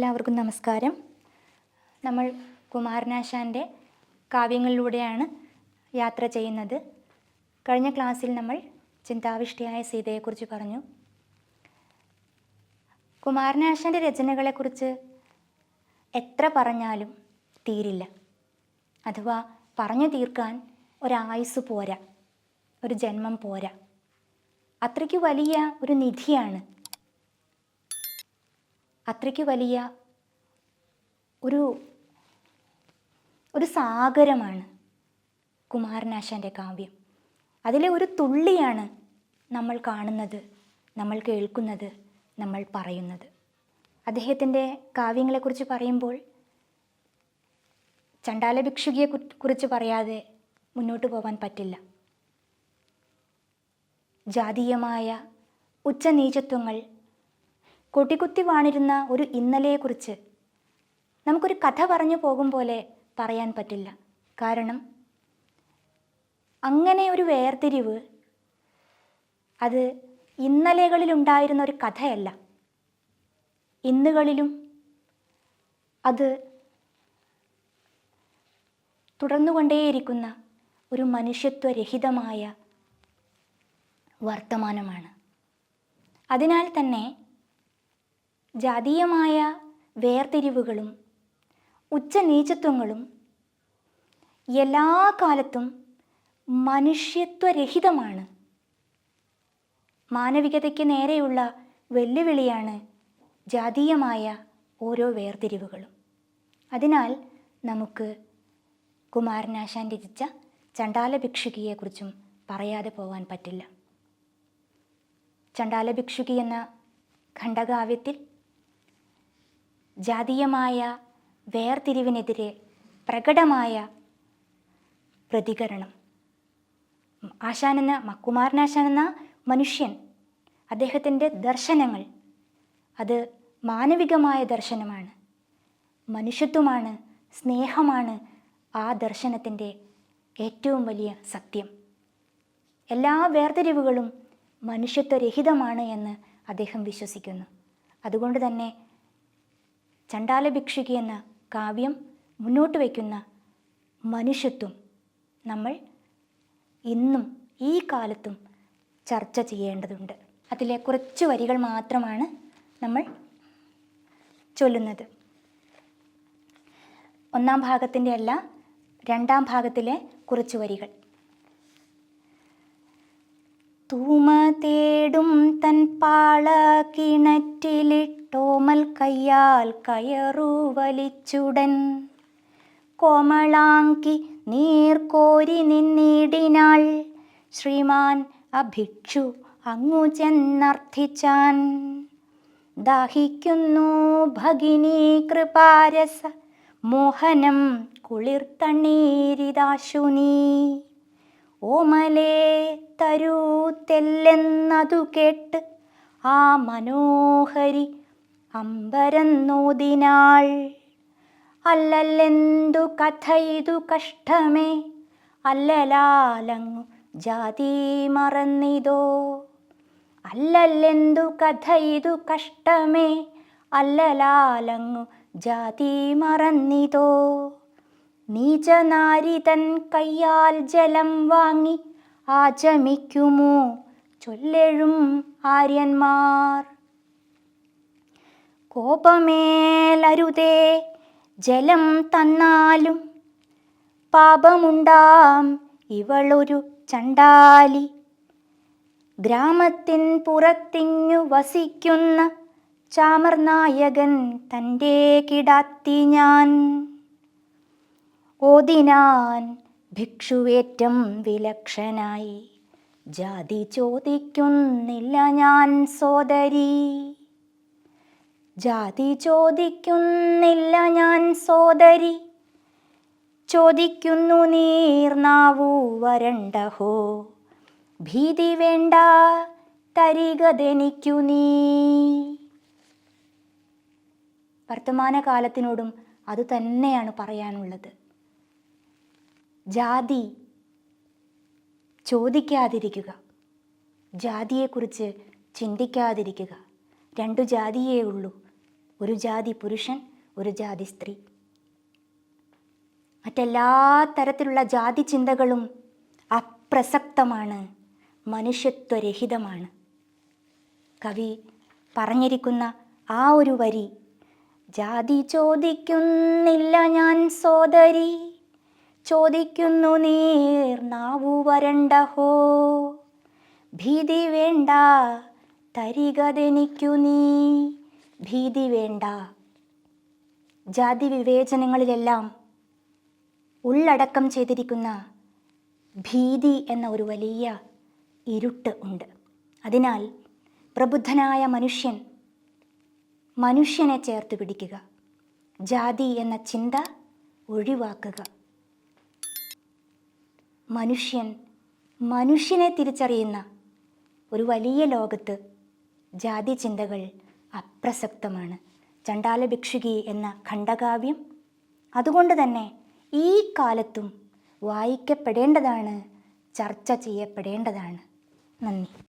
എല്ലാവർക്കും നമസ്കാരം. നമ്മൾ കുമാരനാശാന്റെ കാവ്യങ്ങളിലൂടെയാണ് യാത്ര ചെയ്യുന്നത്. കഴിഞ്ഞ ക്ലാസ്സിൽ നമ്മൾ ചിന്താവിഷ്ടയായ സീതയെക്കുറിച്ച് പറഞ്ഞു. കുമാരനാശാന്റെ രചനകളെക്കുറിച്ച് എത്ര പറഞ്ഞാലും തീരില്ല. അഥവാ പറഞ്ഞു തീർക്കാൻ ഒരായുസ് പോരാ ഒരു ജന്മം പോരാ. അത്രയ്ക്ക് വലിയ ഒരു നിധിയാണ് അത്രയ്ക്ക് വലിയ ഒരു ഒരു സാഗരമാണ് കുമാരനാശാന്റെ കാവ്യം. അതിലെ ഒരു തുള്ളിയാണ് നമ്മൾ കാണുന്നത് നമ്മൾ കേൾക്കുന്നത് നമ്മൾ പറയുന്നത്. അദ്ദേഹത്തിന്റെ കാവ്യങ്ങളെക്കുറിച്ച് പറയുമ്പോൾ ചണ്ടാല ഭിക്ഷുകിയെ കുറിച്ച് പറയാതെ മുന്നോട്ട് പോകാൻ പറ്റില്ല. ജാതീയമായ ഉച്ചനീചത്വങ്ങൾ കൊട്ടിക്കുത്തി വാണിരുന്ന ഒരു ഇന്നലെയെക്കുറിച്ച് നമുക്കൊരു കഥ പറഞ്ഞു പോകും പോലെ പറയാൻ പറ്റില്ല. കാരണം അങ്ങനെ ഒരു വേർതിരിവ് അത് ഇന്നലെകളിലുണ്ടായിരുന്ന ഒരു കഥയല്ല. ഇന്നുകളിലും അത് തുടർന്നുകൊണ്ടേയിരിക്കുന്ന ഒരു മനുഷ്യത്വരഹിതമായ വർത്തമാനമാണ്. അതിനാൽ തന്നെ ജാതീയമായ വേർതിരിവുകളും ഉച്ചനീചത്വങ്ങളും എല്ലാ കാലത്തും മനുഷ്യത്വരഹിതമാണ്. മാനവികതയ്ക്ക് നേരെയുള്ള വെല്ലുവിളിയാണ് ജാതീയമായ ഓരോ വേർതിരിവുകളും. അതിനാൽ നമുക്ക് കുമാരനാശാൻ രചിച്ച ചണ്ടാല ഭിക്ഷുകിയെക്കുറിച്ചും പറയാതെ പോകാൻ പറ്റില്ല. ചണ്ടാല ഭിക്ഷുകി എന്ന ഖണ്ഡകാവ്യത്തിൽ ജാതീയമായ വേർതിരിവിനെതിരെ പ്രകടമായ പ്രതികരണം. ആശാനെന്ന മക്കുമാരനാശാനെന്ന മനുഷ്യൻ അദ്ദേഹത്തിന്റെ ദർശനങ്ങൾ അത് മാനവികമായ ദർശനമാണ്. മനുഷ്യത്വമാണ് സ്നേഹമാണ് ആ ദർശനത്തിന്റെ ഏറ്റവും വലിയ സത്യം. എല്ലാ വേർതിരിവുകളും മനുഷ്യത്വരഹിതമാണ് എന്ന് അദ്ദേഹം വിശ്വസിക്കുന്നു. അതുകൊണ്ട് തന്നെ ചണ്ടാല ഭിക്ഷുകി എന്ന കാവ്യം മുന്നോട്ട് വയ്ക്കുന്ന മനുഷ്യത്വം നമ്മൾ ഇന്നും ഈ കാലത്തും ചർച്ച ചെയ്യേണ്ടതുണ്ട്. അതിലെ കുറച്ച് വരികൾ മാത്രമാണ് നമ്മൾ ചൊല്ലുന്നത്. ഒന്നാം ഭാഗത്തിന്റെ അല്ല രണ്ടാം ഭാഗത്തിലെ കുറച്ച് വരികൾ. തൂമ തേടും തൻ പാള കിണറ്റിലിട്ടോമൽ കയ്യാൽ കയറു വലിച്ചുടൻ. കോമളാങ്കി നീർക്കോരി നിന്നിടിനാൾ ശ്രീമാൻ അഭിക്ഷു അങ്ങു ചെന്നർത്ഥിച്ചാൻ. ദാഹിക്കുന്നു ഭഗിനി കൃപാരസ മോഹനം കുളിർത്തണ്ണീരിതാശുനീ. ഓമലെ തരൂ തെല്ലെന്നതു കേട്ട് ആ മനോഹരി അമ്പരന്നോതിനാൾ. അല്ലല്ലെന്തു കഥ ഇതു കഷ്ടമേ അല്ലലാലങ്ങു ജാതി മറന്നിതോ. അല്ലല്ലെന്തു കഥ ഇതു കഷ്ടമേ അല്ലലാലങ്ങു ജാതി മറന്നിതോ. നീചനാരി തൻ കയ്യാൽ ജലം വാങ്ങി ആചമിക്കുമോ? ചൊല്ലെഴും ആര്യന്മാർ. കോപമേലരുതേ ജലം തന്നാലും പാപമുണ്ടാം ഇവളൊരു ചണ്ടാലി. ഗ്രാമത്തിൻ പുറത്തിങ്ങു വസിക്കുന്ന ചാമർനായകൻ തന്റെ കിടാത്തി ഞാൻ. ഓതിനാൻ ഭിക്ഷുവേറ്റം വിലക്ഷനായി. ജാതി ചോദിക്കുന്നില്ല ഞാൻ സോദരി. ജാതി ചോദിക്കുന്നില്ല ഞാൻ സോദരി. ചോദിക്കുന്നു നീർനാവൂ വരണ്ടഹോ. ഭീതി വേണ്ട തരികതെനിക്കു നീ. വർത്തമാനകാലത്തിനോടും അത് തന്നെയാണ് പറയാനുള്ളത്. ജാതി ചോദിക്കാതിരിക്കുക. ജാതിയെക്കുറിച്ച് ചിന്തിക്കാതിരിക്കുക. രണ്ടു ജാതിയേ ഉള്ളൂ. ഒരു ജാതി പുരുഷൻ ഒരു ജാതി സ്ത്രീ. മറ്റെല്ലാ തരത്തിലുള്ള ജാതി ചിന്തകളും അപ്രസക്തമാണ്. മനുഷ്യത്വരഹിതമാണ്. കവി പറഞ്ഞിരിക്കുന്ന ആ ഒരു വരി ജാതി ചോദിക്കുന്നില്ല ഞാൻ സോദരി. ചോദിക്കുന്നു നീർ വരണ്ട ഹോ. ഭീതി വേണ്ട തരികതെനിക്കു നീ. ഭീതി വേണ്ട. ജാതി വിവേചനങ്ങളിലെല്ലാം ഉള്ളടക്കം ചെയ്തിരിക്കുന്ന ഭീതി എന്ന ഒരു വലിയ ഇരുട്ട് ഉണ്ട്. അതിനാൽ പ്രബുദ്ധനായ മനുഷ്യൻ മനുഷ്യനെ ചേർത്ത് പിടിക്കുക ജാതി എന്ന ചിന്ത ഒഴിവാക്കുക. മനുഷ്യൻ മനുഷ്യനെ തിരിച്ചറിയുന്ന ഒരു വലിയ ലോകത്ത് ജാതി ചിന്തകൾ അപ്രസക്തമാണ്. ചണ്ടാല ഭിക്ഷുകി എന്ന ഖണ്ഡകാവ്യം അതുകൊണ്ട് തന്നെ ഈ കാലത്തും വായിക്കപ്പെടേണ്ടതാണ് ചർച്ച ചെയ്യപ്പെടേണ്ടതാണ്. നന്ദി.